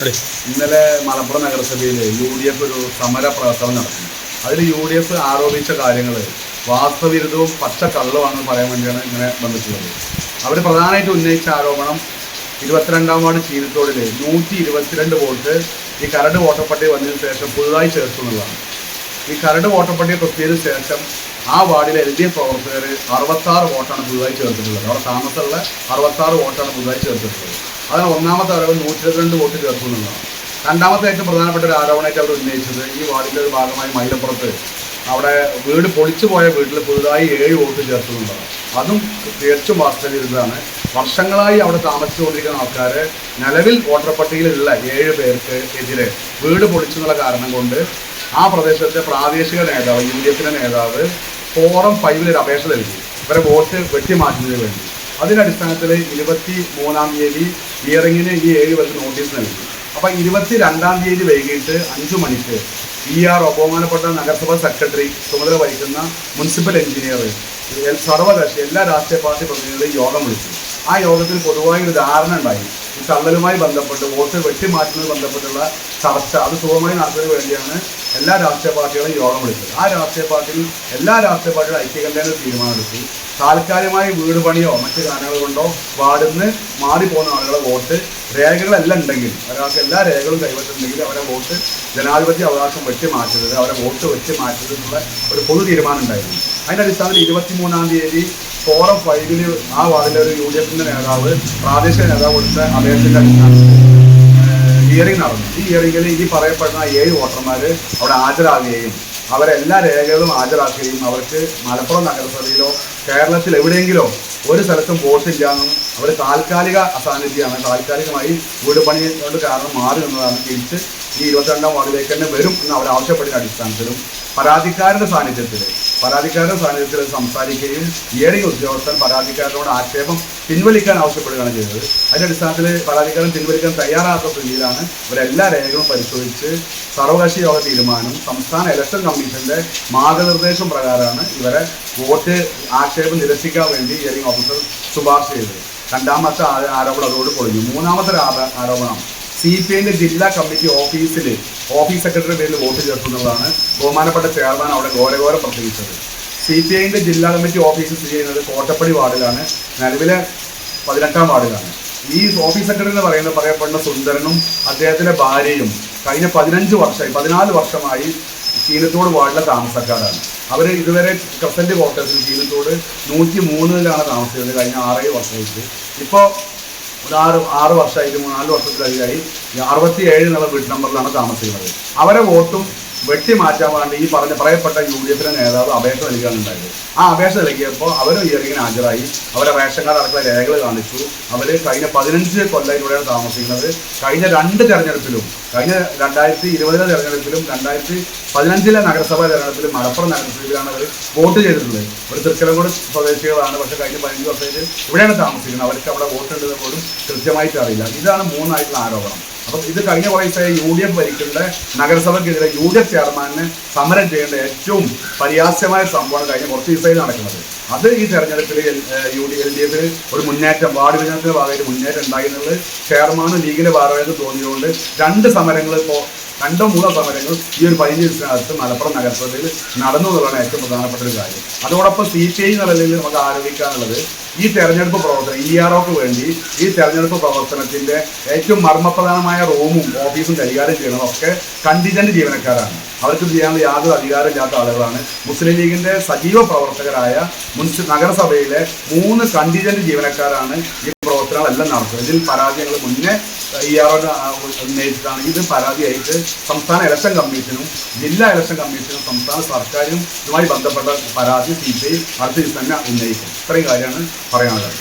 ഇന്നലെ മലപ്പുറം നഗരസഭയിൽ U D F ഒരു സമര പ്രവർത്തനം നടത്തി. അതിൽ യു ഡി എഫ് ആരോപിച്ച കാര്യങ്ങൾ വാസ്തവിരുദ്ധവും പച്ചക്കള്ളമാണെന്ന് പറയാൻ വേണ്ടിയാണ് ഇങ്ങനെ ബന്ധിച്ചിട്ടുള്ളത് അവർ പ്രധാനമായിട്ട് ഉന്നയിച്ച ആരോപണം ഇരുപത്തിരണ്ടാം വാർഡ് ചീരത്തോടിൽ നൂറ്റി ഇരുപത്തിരണ്ട് വോട്ട് ഈ കരട് വോട്ടപ്പട്ടിക വന്നതിന് ശേഷം പുതുതായി ചേർത്തു എന്നുള്ളതാണ്. ഈ കരട് വോട്ടപ്പട്ടിക പ്രത്യേകിച്ച് ശേഷം ആ വാർഡിലെ എൽ ഡി എഫ് പ്രവർത്തകർ അറുപത്താറ് വോട്ടാണ് പുതുതായി ചേർത്തിട്ടുള്ളത്. അവിടെ താമസമുള്ള അറുപത്താറ് വോട്ടാണ് പുതുതായി ചേർത്തിട്ടുള്ളത്. അതിന് ഒന്നാമത്തെ അറിവ് നൂറ്റി വോട്ട് ചേർത്തു എന്നുള്ളതാണ് രണ്ടാമത്തെ ഏറ്റവും പ്രധാനപ്പെട്ട ഒരു ആരോപണമായിട്ട് അവർ ഉന്നയിച്ചത് ഈ വാർഡിന്റെ ഒരു ഭാഗമായി മൈലപ്പുറത്ത് അവിടെ വീട് പൊളിച്ചു പോയ വീട്ടിൽ പുതുതായി ഏഴ് വോട്ട് ചേർത്തു എന്നുള്ളതാണ് അതും തികച്ചും വാസ്തവിരുദ്ധമാണ് വർഷങ്ങളായി അവിടെ താമസിച്ചുകൊണ്ടിരിക്കുന്ന ആൾക്കാർ നിലവിൽ വോട്ടർ പട്ടികയിലുള്ള ഏഴ് പേർക്ക് എതിരെ വീട് പൊളിച്ചെന്നുള്ള കാരണം കൊണ്ട് ആ പ്രദേശത്തെ പ്രാദേശിക നേതാവ് യു ഡി എഫിന്റെ നേതാവ് ഫോറം ഫൈവിൽ ഒരു അപേക്ഷ നൽകി. ഇവരെ വോട്ട് വെട്ടിമാറ്റുന്നതിന് വേണ്ടി. അതിന്റെ അടിസ്ഥാനത്തിൽ ഇരുപത്തി മൂന്നാം തീയതി ഹിയറിങ്ങിന് ഈ ഏഴ് പേർക്ക് നോട്ടീസ് നൽകി. അപ്പൊ ഇരുപത്തി രണ്ടാം തീയതി വൈകിട്ട് അഞ്ചു മണിക്ക് ഇ ആർ ബഹുമാനപ്പെട്ട നഗരസഭാ സെക്രട്ടറി ചുമതല വഹിക്കുന്ന മുനിസിപ്പൽ എഞ്ചിനീയർ സർവകക്ഷി എല്ലാ രാഷ്ട്രീയ പാർട്ടി പ്രതിനിധികളും യോഗം വിളിച്ചു. ആ യോഗത്തിൽ പൊതുവായ ഒരു ധാരണ ഉണ്ടായി. ഈ തള്ളലുമായി ബന്ധപ്പെട്ട് വോട്ട് വെട്ടിമാറ്റുന്നത് ബന്ധപ്പെട്ടുള്ള ചർച്ച അത് സുഖമായി നടത്തുന്നതിന് വേണ്ടിയാണ് എല്ലാ രാഷ്ട്രീയ പാർട്ടികളും യോഗം വിളിച്ചത്. ആ രാഷ്ട്രീയ പാർട്ടിയിൽ എല്ലാ രാഷ്ട്രീയ പാർട്ടികളും ഐക്യകണ്ഠേന തീരുമാനമെടുത്തു. താൽക്കാലികമായി വീട് പണിയോ മറ്റു കാരണങ്ങൾ കൊണ്ടോ വാർഡിന്ന് മാറിപ്പോകുന്ന ആളുകളെ വോട്ട് രേഖകളെല്ലാം ഉണ്ടെങ്കിൽ ഒരാൾക്ക് എല്ലാ രേഖകളും കൈവശമുണ്ടെങ്കിൽ അവരെ വോട്ട് ജനാധിപത്യ അവകാശം വെച്ച് മാറ്റരുത് അവരെ വോട്ട് വെച്ച് മാറ്റരുത് എന്നുള്ള ഒരു പൊതു തീരുമാനം ഉണ്ടായിരുന്നു. അതിന്റെ അടിസ്ഥാനത്തിൽ ഇരുപത്തിമൂന്നാം തീയതി ഫോറം ഫൈവിൽ ആ വാർഡിലെ ഒരു യു ഡി എഫിന്റെ നേതാവ് പ്രാദേശിക നേതാവ് കൊടുത്ത അപേക്ഷയുടെ അടിസ്ഥാനത്തിൽ ഹിയറിംഗ് നടന്നു. ഈ ഹിയറിംഗിൽ ഈ പറയപ്പെടുന്ന ഏഴ് വോട്ടർമാർ അവിടെ ഹാജരാകുകയും അവരെല്ലാ രേഖകളും ഹാജരാക്കുകയും അവർക്ക് മലപ്പുറം നഗരസഭയിലോ കേരളത്തിൽ എവിടെയെങ്കിലോ ഒരു സ്ഥലത്തും വോട്ടില്ല എന്നും അവർ താൽക്കാലിക അസാന്നിധ്യമാണ്. താൽക്കാലികമായി വീട് പണി കൊണ്ട് കാരണം മാറി നിന്നതാണ് തിരിച്ച് ഈ ഇരുപത്തിരണ്ടാം വാർഡിലേക്ക് തന്നെ വരും എന്ന് അവർ ആവശ്യപ്പെടുന്ന അടിസ്ഥാനത്തിലും പരാതിക്കാരുടെ സാന്നിധ്യത്തിൽ പരാതിക്കാരുടെ സാന്നിധ്യത്തിൽ സംസാരിക്കുകയും ഹിയറിംഗ് ഉദ്യോഗസ്ഥൻ പരാതിക്കാരനോട് ആക്ഷേപം പിൻവലിക്കാൻ ആവശ്യപ്പെടുകയാണ് ചെയ്തത്. അതിന്റെ അടിസ്ഥാനത്തിൽ പരാതിക്കാരൻ പിൻവലിക്കാൻ തയ്യാറാത്ത സ്ഥിതിയിലാണ് ഇവരെല്ലാ രേഖകളും പരിശോധിച്ച് സർവകക്ഷി യോഗ തീരുമാനം സംസ്ഥാന ഇലക്ഷൻ കമ്മീഷന്റെ മാർഗനിർദ്ദേശം പ്രകാരമാണ് ഇവരെ വോട്ട് ആക്ഷേപം നിരസിക്കാൻ വേണ്ടി ഹിയറിംഗ് ഓഫീസർ ശുപാർശ ചെയ്തത്. രണ്ടാമത്തെ ആരോപണം അതോട് പൊളിഞ്ഞു. മൂന്നാമത്തെ ആരോപണം സി പി ഐന്റെ ജില്ലാ കമ്മിറ്റി ഓഫീസിൽ ഓഫീസ് സെക്രട്ടറി പേരിൽ വോട്ട് ചേർത്തു എന്നുള്ളതാണ് ബഹുമാനപ്പെട്ട ചെയർമാൻ അവിടെ ഘോരഘോരം പ്രസംഗിച്ചത്. സി പി ഐന്റെ ജില്ലാ കമ്മിറ്റി ഓഫീസ് സ്ഥിതി ചെയ്യുന്നത് കോട്ടപ്പടി വാർഡിലാണ് നിലവിലെ പതിനെട്ടാം വാർഡിലാണ്. ഈ ഓഫീസ് സെക്രട്ടറി എന്ന് പറയുന്നത് പറയപ്പെടുന്ന സുന്ദരനും അദ്ദേഹത്തിന്റെ ഭാര്യയും കഴിഞ്ഞ പതിനഞ്ച് വർഷമായി പതിനാല് വർഷമായി ചീനത്തോട് വാർഡിലെ താമസക്കാരാണ്. അവർ ഇതുവരെ കസന്റ് ക്വാർട്ടേഴ്സിൽ ചീനത്തോട് നൂറ്റി മൂന്നിലാണ് താമസിച്ചത് കഴിഞ്ഞ ആറേഴ് വർഷമായിട്ട്. ഇപ്പോൾ ഒരു ആറ് ആറ് വർഷമായിട്ട് നാല് വർഷത്തിലധികമായി അറുപത്തി ഏഴ് എന്നുള്ള വീട്ട് നമ്പറിലാണ് താമസിക്കുന്നത്. അവരെ വോട്ടും വെട്ടി മാറ്റാൻ വേണ്ടി ഈ പറഞ്ഞ പറയപ്പെട്ട യു ഡി എഫിന്റെ നേതാവ് അപേക്ഷ നൽകുകയാണുണ്ടായത് ആ അപേക്ഷ നൽകിയപ്പോൾ അവർ ഹിയറിങ്ങിന് ഹാജരായി. അവരെ റേഷൻ കാർഡ് അടക്കമുള്ള രേഖകൾ കാണിച്ചു. അവർ കഴിഞ്ഞ പതിനഞ്ച് കൊല്ലത്തിലൂടെയാണ് താമസിക്കുന്നത്. കഴിഞ്ഞ രണ്ട് തെരഞ്ഞെടുപ്പിലും കഴിഞ്ഞ രണ്ടായിരത്തി ഇരുപതിലെ തെരഞ്ഞെടുപ്പിലും രണ്ടായിരത്തി പതിനഞ്ചിലെ നഗരസഭാ തെരഞ്ഞെടുപ്പിലും മലപ്പുറം നഗരസഭയിലാണ് അവർ വോട്ട് ചെയ്തിട്ടുള്ളത്. ഒരു തൃക്കലങ്കോട് സ്വദേശികളാണ്. പക്ഷേ കഴിഞ്ഞ പതിനഞ്ച് വർഷത്തിൽ ഇവിടെയാണ് താമസിക്കുന്നത്. അവർക്ക് അവിടെ വോട്ട് ഉണ്ടെന്ന് പോലും കൃത്യമായിട്ട് അറിയില്ല. ഇതാണ് മൂന്നായിട്ടുള്ള ആരോപണം. അപ്പം ഇത് കഴിഞ്ഞ കുറേ ദിവസമായി യു ഡി എഫ് ഭരിക്കേണ്ട നഗരസഭയ്ക്കെതിരെ യു ഡി എഫ് ചെയർമാനിന് സമരം ചെയ്യേണ്ട ഏറ്റവും പരിഹാസ്യമായ സംഭവമാണ് കഴിഞ്ഞ കുറച്ച് ദിവസമായി നടക്കുന്നത്. അത് ഈ തെരഞ്ഞെടുപ്പിൽ യു ഡി എൽ ഡി എഫിൽ ഒരു മുന്നേറ്റം വാർഡ് വിഭജനത്തിന്റെ ഭാഗമായിട്ട് മുന്നേറ്റം ഉണ്ടായി എന്നുള്ളത് ചെയർമാനും ലീഗിന്റെ ഭാഗമായിട്ട് തോന്നിയതുകൊണ്ട് രണ്ട് സമരങ്ങൾ ഇപ്പോൾ രണ്ടോ മൂന്നോ സമരങ്ങൾ ഈ ഒരു പതിനഞ്ച് ദിവസത്തിനകത്ത് മലപ്പുറം നഗരസഭയിൽ നടന്നു എന്നുള്ളതാണ് ഏറ്റവും പ്രധാനപ്പെട്ട ഒരു കാര്യം. അതോടൊപ്പം സി പി ഐ നിലയിൽ നമുക്ക് ആരോപിക്കാനുള്ളത് ഈ തെരഞ്ഞെടുപ്പ് പ്രവർത്തനം ഇ ആർ ഒക്ക് വേണ്ടി ഈ തെരഞ്ഞെടുപ്പ് പ്രവർത്തനത്തിന്റെ ഏറ്റവും മർമ്മപ്രധാനമായ റൂമും ഓഫീസും കൈകാര്യം ചെയ്യുന്നതൊക്കെ കണ്ടിജന്റ് ജീവനക്കാരാണ്. അവർക്ക് ചെയ്യാനുള്ള യാതൊരു അധികാരമില്ലാത്ത ആളുകളാണ്. മുസ്ലിം ലീഗിന്റെ സജീവ പ്രവർത്തകരായ മുൻസി നഗരസഭയിലെ മൂന്ന് കണ്ടിജന്റ് ജീവനക്കാരാണ് ഈ പ്രവർത്തനങ്ങളെല്ലാം നടത്തുന്നത്. ഇതിൽ പരാതികൾ മുന്നേ ഇയാളുടെ നേരിട്ടാണ് ഇത് പരാതിയായിട്ട് സംസ്ഥാന ഇലക്ഷൻ കമ്മീഷനും ജില്ലാ ഇലക്ഷൻ കമ്മീഷനും സംസ്ഥാന സർക്കാരും ഇതുമായി ബന്ധപ്പെട്ട പരാതി സി പി ഐ അടുത്ത ദിവസം തന്നെ ഉന്നയിക്കും. ഇത്രയും കാര്യമാണ് പറയാനുള്ളത്.